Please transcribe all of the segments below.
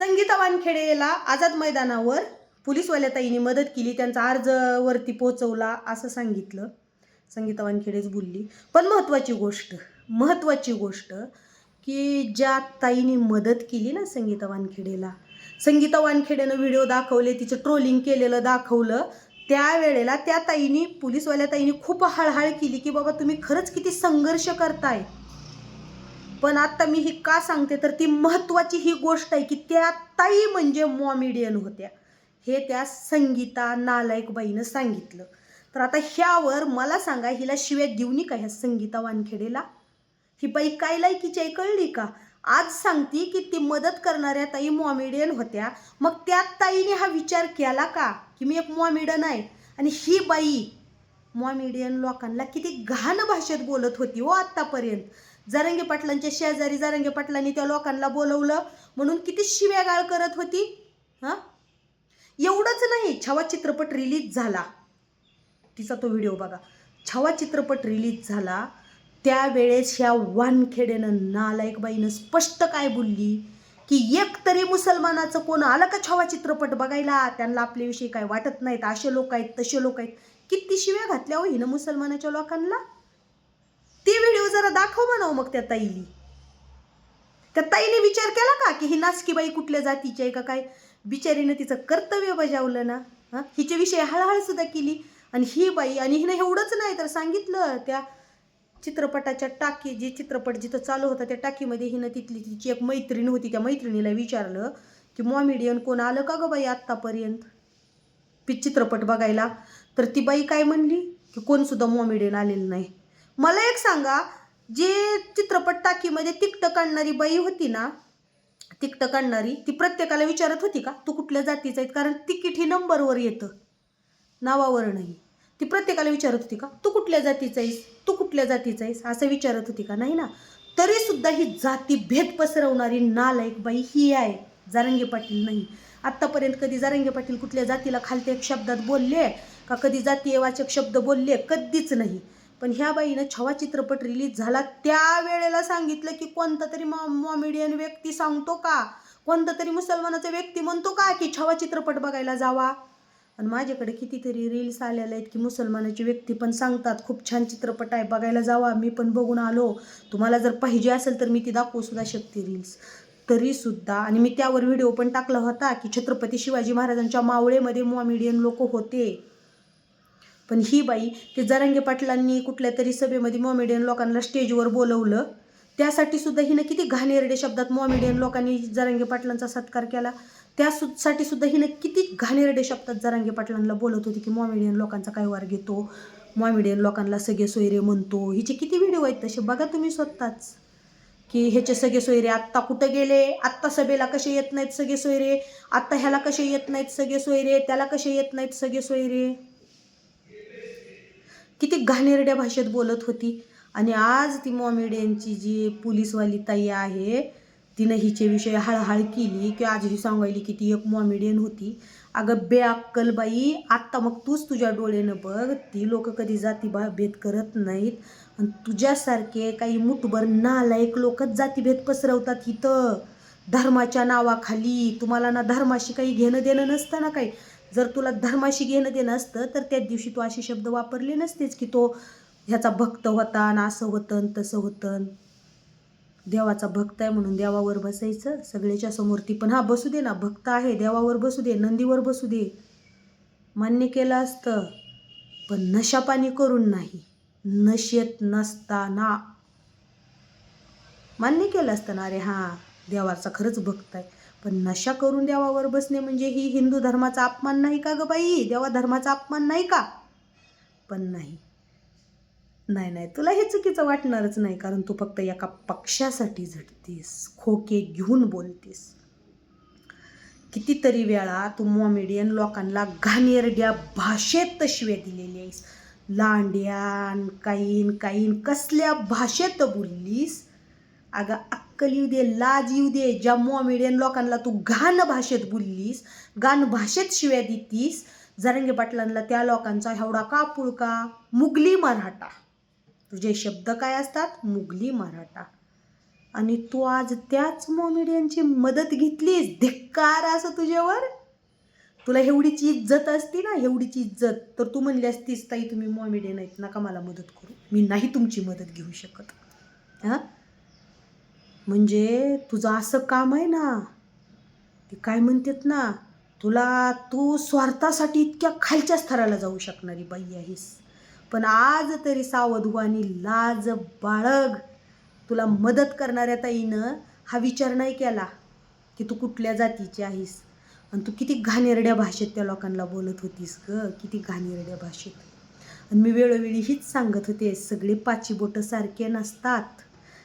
संगीता वानखेडेला आझाद मैदानावर पोलीसवाल्या ताईने मदत केली. त्यांचा अर्ज वरती पोहोचवला असं सांगितलं. संगीता वानखेडेच बोलली. पण महत्त्वाची गोष्ट महत्त्वाची गोष्ट की ज्या ताईने मदत केली ना संगीता वानखेडेला संगीता वानखेडेनं व्हिडिओ दाखवले तिचं ट्रोलिंग केलेलं दाखवलं त्यावेळेला त्या ताईनी पोलीसवाल्या ताईने खूप हळहळ केली की बाबा तुम्ही खरंच किती संघर्ष करताय. पण आता मी ही का सांगते तर ती महत्त्वाची ही गोष्ट आहे की त्या ताई म्हणजे मॉमिडियन होत्या. हे त्या संगीता नालायक बाईनं सांगितलं. तर आता ह्यावर मला सांगा हिला शिव्या देऊनी का ह्या संगीता वानखेडेला? ही बाई काय लायकीची आहे कळली का? आज सांगती की ती मदत करणाऱ्या ताई मॉमिडियन होत्या. मग त्या ताईने हा विचार केला का? की मी एक मॉमिडन आहे. आणि ही बाई मॉमिडियन लोकांना किती घाण भाषेत बोलत होती हो आत्तापर्यंत. जरंगे पाटलांच्या शेजारी जरंगे पाटलांनी त्या लोकांना बोलवलं म्हणून किती शिव्यागाळ करत होती हां? एवढंच नाही छावा चित्रपट रिलीज झाला. तिचा तो व्हिडिओ बघा. छावा चित्रपट रिलीज झाला. त्यावेळेस ह्या वानखेडेनं नालायक बाईनं स्पष्ट काय बोलली? की एक तरी मुसलमानाचं कोण आलं का छावा चित्रपट बघायला? त्यांना आपल्याविषयी काय वाटत नाहीत? असे लोक आहेत तसे लोक आहेत. किती शिव्या घातल्या हो हिनं मुसलमानाच्या लोकांना? ती व्हिडिओ जरा दाखव म्हणावं मग त्या ताईली. त्या ताईने विचार केला का की ही नासकी बाई कुठल्या जातीची आहे का काय? बिचारीनं तिचं कर्तव्य बजावलं ना हां? हिच्याविषयी हळहळ सुद्धा केली. आणि ही बाई आणि हिनं एवढंच नाही तर सांगितलं त्या चित्रपटाच्या टाकी जे चित्रपट जिथं चालू होता त्या टाकीमध्ये हिनं तिथली तिची एक मैत्रीण होती त्या मैत्रिणीला विचारलं की मॉमिडियन कोण आलं का गं बाई आत्तापर्यंत? पि चित्रपट बघायला. तर ती बाई काय म्हणली? की कोणसुद्धा मॉमेडियन आलेलं नाही. मला एक सांगा जे चित्रपट टाकीमध्ये तिकटं काढणारी बाई होती ना तिकटं काढणारी ती प्रत्येकाला विचारत होती का तू कुठल्या जातीचा आहेत कारण तिकीट ही नंबरवर येतं. नावावर नाही. ती प्रत्येकाला विचारत होती का तू कुठल्या जातीचा आहेस? तू कुठल्या जातीचा आहेस? असं विचारत होती का नाही ना? तरीसुद्धा ही जाती भेद पसरवणारी नालायक बाई ही आहे जारंगी पाटील नाही. आत्तापर्यंत कधी जारंगे पाटील कुठल्या जातीला खालते एक शब्दात बोलले का कधी जातीयवाचक शब्द बोलले कधीच नाही. पण ह्या बाईनं छवा चित्रपट रिलीज झाला त्यावेळेला सांगितलं की कोणता तरी मॉमेडियन व्यक्ती सांगतो का? कोणता तरी मुसलमानाचा व्यक्ती म्हणतो का की छवा चित्रपट बघायला जावा? आणि माझ्याकडे कितीतरी रील्स आलेल्या आहेत की मुसलमानाची व्यक्ती पण सांगतात खूप छान चित्रपट आहे बघायला जावा मी पण बघून आलो. तुम्हाला जर पाहिजे असेल तर मी ती दाखवू सुद्धा शकते रील्स तरीसुद्धा आणि मी त्यावर व्हिडिओ पण टाकला होता की छत्रपती शिवाजी महाराजांच्या मावळेमध्ये मॉमिडियन लोक होते. पण ही बाई ते जरांगे पाटलांनी कुठल्या तरी सभेमध्ये मॉमेडियन लोकांना स्टेजवर बोलवलं. त्यासाठी सुद्धा हिनं किती घाणेरडे शब्दात मॉमेडियन लोकांनी जरांगे पाटलांचा सत्कार केला. त्यासाठी सुद्धा हिनं किती घाणेरडे शब्दात जरांगे पाटलांना बोलत होती की मॉमेडियन लोकांचा काय वार घेतो? मॉमेडियन लोकांना सगळे सोयरे म्हणतो. हिचे किती व्हिडिओ आहेत तसे? बघा तुम्ही स्वतःच. की ह्याचे सगळे सोयरे आत्ता कुठं गेले? आत्ता सभेला कसे येत नाहीत सगळे सोयरे? आत्ता ह्याला कसे येत नाहीत सगळे सोयरे? त्याला कसे येत नाहीत सगळे सोयरे? किती घाणेरड्या भाषेत बोलत होती. आणि आज ती मॉमेडियनची जी पोलीसवाली ताई आहे तिनं हिच्याविषयी हळहळ केली की आज ही सांगायली की ती एक मॉमेडियन होती. अगं बे अक्कलबाई आत्ता मग तूच तुझ्या डोळ्यानं बघ ती लोक कधी जाती भेद करत नाहीत. आणि तुझ्यासारखे काही मुठभर नालायक लोकच जातीभेद पसरवतात इथं. धर्माच्या नावाखाली तुम्हाला ना धर्माशी काही घेणं देणं नसतं ना काही. जर तुला धर्माशी घेणं देणं असतं तर त्या दिवशी तू असे शब्द वापरले नसतेच की तो ह्याचा भक्त होता ना असं होतं तसं होतं. देवाचा भक्त आहे म्हणून देवावर बसायचं. सगळ्याच्या समोर ती पण हा बसू दे ना भक्त आहे देवावर बसू दे नंदीवर बसू दे. मान्य केलं असतं पण नशापाणी करून नाही. नशेत नसताना. मान्य केलं असतं ना हां देवाचा खरंच भक्त आहे. पण नशा करून देवावर बसणे म्हणजे ही हिंदू धर्माचा अपमान नाही का ग बाई? देवा धर्माचा अपमान नाही का? पण नाही. नाही नाही तुला हे चुकीचं वाटणारच नाही कारण तू फक्त एका पक्षासाठी झटतेस खोके घेऊन बोलतेस. कितीतरी वेळा तू मॉमेडियन लोकांना घाणेरड्या भाषेत शिव्या दिलेली आहेस. लांड्यान काईन काईन कसल्या भाषेत बोललीस? अगं अक्कल येऊ दे लाज येऊ दे ज्या मॉमेडियन लोकांना तू घाण भाषेत बोललीस घाण भाषेत शिव्या देतीस जरंगे पाटलांना त्या लोकांचा एवढा का पुळका? मुघली मराठा. तुझे शब्द काय असतात? मुघली मराठा. आणि तू आज त्याच मॉमेडियनची मदत घेतलीस धिक्कार असं तुझ्यावर? तुला एवढीची इज्जत असती ना एवढीची इज्जत. तर तू म्हणली असतीस ताई तुम्ही मॉमेडियन नाहीत नका मला मदत करू. मी नाही तुमची मदत घेऊ शकत. हां? म्हणजे तुझं असं काम आहे ना ते काय म्हणतात ना तुला तू स्वार्थासाठी इतक्या खालच्या स्तराला जाऊ शकणारी बाई आहेस. पण आज तरी सावध आणि लाज बाळग तुला मदत करणाऱ्या ताईनं हा विचार नाही केला की तू कुठल्या जातीची आहेस. आणि तू किती घाणेरड्या भाषेत त्या लोकांना बोलत होतीस ग किती घाणेरड्या भाषेत. आणि मी वेळोवेळी हीच सांगत होते सगळे पाची बोटं सारखे नसतात.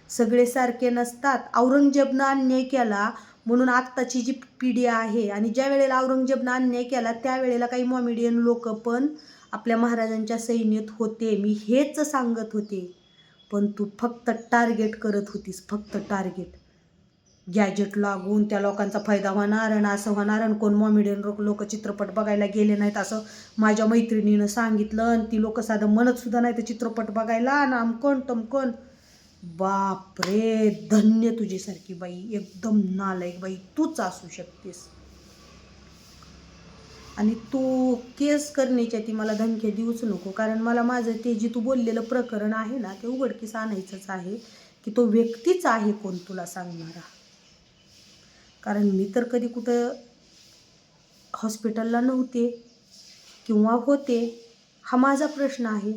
सगळे सारखे नसतात. औरंगजेबनं अन्याय केला म्हणून आत्ताची जी पिढी आहे आणि ज्या वेळेला औरंगजेबनं अन्याय केला त्यावेळेला काही मॉमेडियन लोक पण आपल्या महाराजांच्या सैन्यात होते. मी हेच सांगत होते. पण तू फक्त टार्गेट करत होतीस फक्त टार्गेट. गॅजेट लागून त्या लोकांचा फायदा होणार आणि असं होणार आणि कोण मॉमेडियन लोक लोक चित्रपट बघायला गेले नाहीत असं माझ्या मैत्रिणीनं सांगितलं आणि ती लोक साधं म्हणत सुद्धा नाही तर चित्रपट बघायला. आणि आमकण तमकण बाप रे धन्य तुझ्यासारखी बाई. एकदम नालायक बाई. तूच असू शकतेस. आणि तू केस करण्याच्या ती मला धमक्या देऊच नको. कारण मला माझं ते जे तू बोललेलं प्रकरण आहे ना ते उघडकीस आणायचंच आहे की तो व्यक्तीच आहे कोण तुला सांगणारा. कारण मी तर कधी कुठं हॉस्पिटलला नव्हते किंवा होते हा माझा प्रश्न आहे.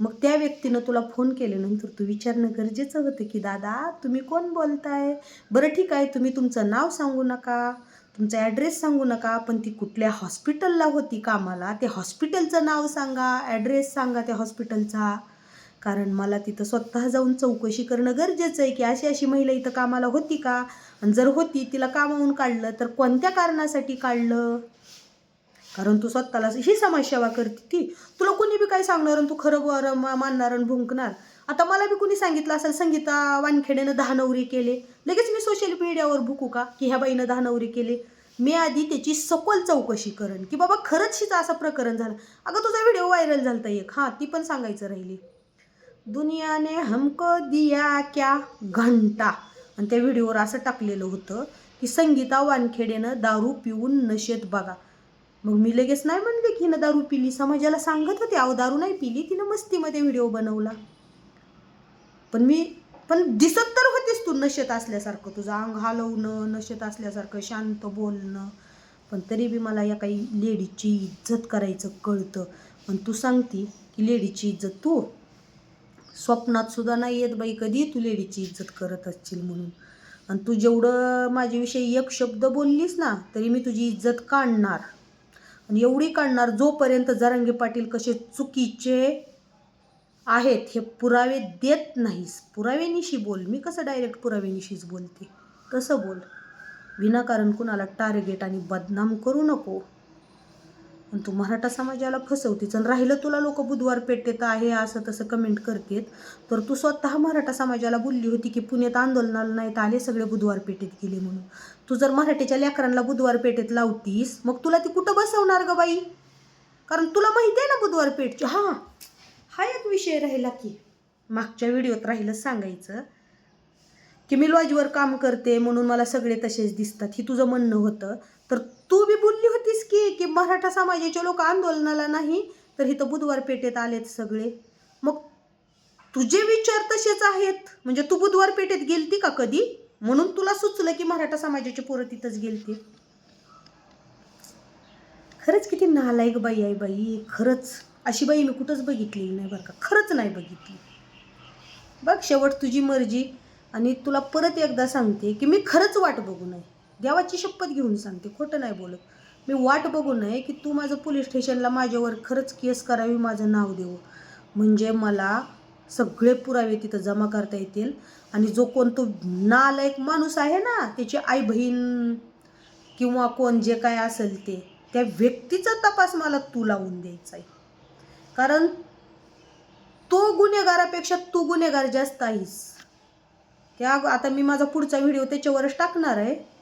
मग त्या व्यक्तीनं तुला फोन केल्यानंतर तू विचारणं गरजेचं होतं की दादा तुम्ही कोण बोलताय? बरं ठीक आहे तुम्ही तुमचं नाव सांगू नका तुमचा ॲड्रेस सांगू नका पण ती कुठल्या हॉस्पिटलला होती कामाला ते हॉस्पिटलचं नाव सांगा ॲड्रेस सांगा त्या हॉस्पिटलचा कारण मला तिथं स्वतः जाऊन चौकशी करणं गरजेचं आहे की अशी अशी महिला इथं कामाला होती का? आणि जर होती तिला कामावून काढलं तर कोणत्या कारणासाठी काढलं? कारण तू स्वतःला ही समाजसेवा करते ती. तुला कोणी बी काय सांगणार आणि तू खरं बरं मानणार आणि भुंकणार? आता मला बी कुणी सांगितलं असेल संगीता वानखेड्यानं दहा नवरी केले. लगेच मी सोशल मीडियावर भुकू का की ह्या बाईनं दहा नवरी केले? मी आधी त्याची सखोल चौकशी करण की बाबा खरंच हिचं असं प्रकरण झालं. अगं तुझा व्हिडिओ व्हायरल झालता एक. हां ती पण सांगायचं राहिली. दुनिया ने हमको दिया क्या घंटा? आणि त्या व्हिडिओवर असं टाकलेलं होतं की संगीता वानखेडेनं दारू पिऊन नशेत बघा. मग मी लगेच नाही म्हणले की हिनं दारू पिली. समाजाला सांगत होते अहो दारू नाही पिली. तिनं मस्तीमध्ये व्हिडिओ बनवला. पण मी पण दिसत तर होतीस तू नशेत असल्यासारखं. तुझं अंग हलवणं नशेत असल्यासारखं शांत बोलणं. पण तरी बी मला या काही लेडीची इज्जत करायचं कळतं. पण तू सांगती की लेडीची इज्जत तू स्वप्नात सुद्धा नाही येत बाई कधी तू लेडीची इज्जत करत असशील म्हणून. आणि तू जेवढं माझ्याविषयी एक शब्द बोललीस ना तरी मी तुझी इज्जत काढणार. आणि एवढी काढणार जोपर्यंत जरांगे पाटील कसे चुकीचे आहेत हे पुरावे देत नाहीस. पुरावेनिशी बोल. मी कसं डायरेक्ट पुरावेनिशीच बोलते? तसं बोल. विनाकारण कुणाला टार्गेट आणि बदनाम करू नको. पण तू मराठा समाजाला फसवतेच आणि राहिलं तुला लोक बुधवार पेटेत आहे असं तसं कमेंट करतेत तर तू स्वतः मराठा समाजाला बोलली होती की पुण्यात आंदोलनाला नाहीत आले सगळे बुधवार पेटेत गेले म्हणून. तू जर मराठीच्या लेकरांना बुधवार पेटेत लावतीस मग तुला ती कुठं बसवणार ग बाई? कारण तुला माहिती आहे ना बुधवार पेठची हां हा एक विषय राहिला की मागच्या व्हिडिओत राहिलं सांगायचं की मी लॉजवर काम करते म्हणून मला सगळे तसेच दिसतात हे तुझं म्हणणं होतं. तर तू बी बोलली होतीस की की मराठा समाजाचे लोक आंदोलनाला नाही? तर इथं बुधवार पेठेत आलेत सगळे. मग तुझे विचार तसेच आहेत. म्हणजे तू बुधवार पेठेत गेलती का कधी? म्हणून तुला सुचलं की मराठा समाजाची पोरं तिथंच गेलती. खरंच किती नालायक बाई आहे बाई. खरंच. अशी बाई मी कुठंच बघितलेली नाही बरं का. खरंच नाही बघितली. बघ शेवट तुझी मर्जी. आणि तुला परत एकदा सांगते की मी खरंच वाट बघू नये. देवाची शपथ घेऊन सांगते खोटं नाही बोलत. मी वाट बघू नये की तू माझं पोलीस स्टेशनला माझ्यावर खरंच केस करावी माझं नाव देऊ. म्हणजे मला सगळे पुरावे तिथं जमा करता येतील आणि जो कोण तो नालायक माणूस आहे ना त्याची आई बहीण किंवा कोण जे काय असेल ते त्या व्यक्तीचा तपास मला तू लावून द्यायचा आहे. कारण तो गुन्हेगारापेक्षा तू गुन्हेगार जास्त आहेस. त्या आता मी माझा पुढचा व्हिडिओ त्याच्यावरच टाकणार आहे.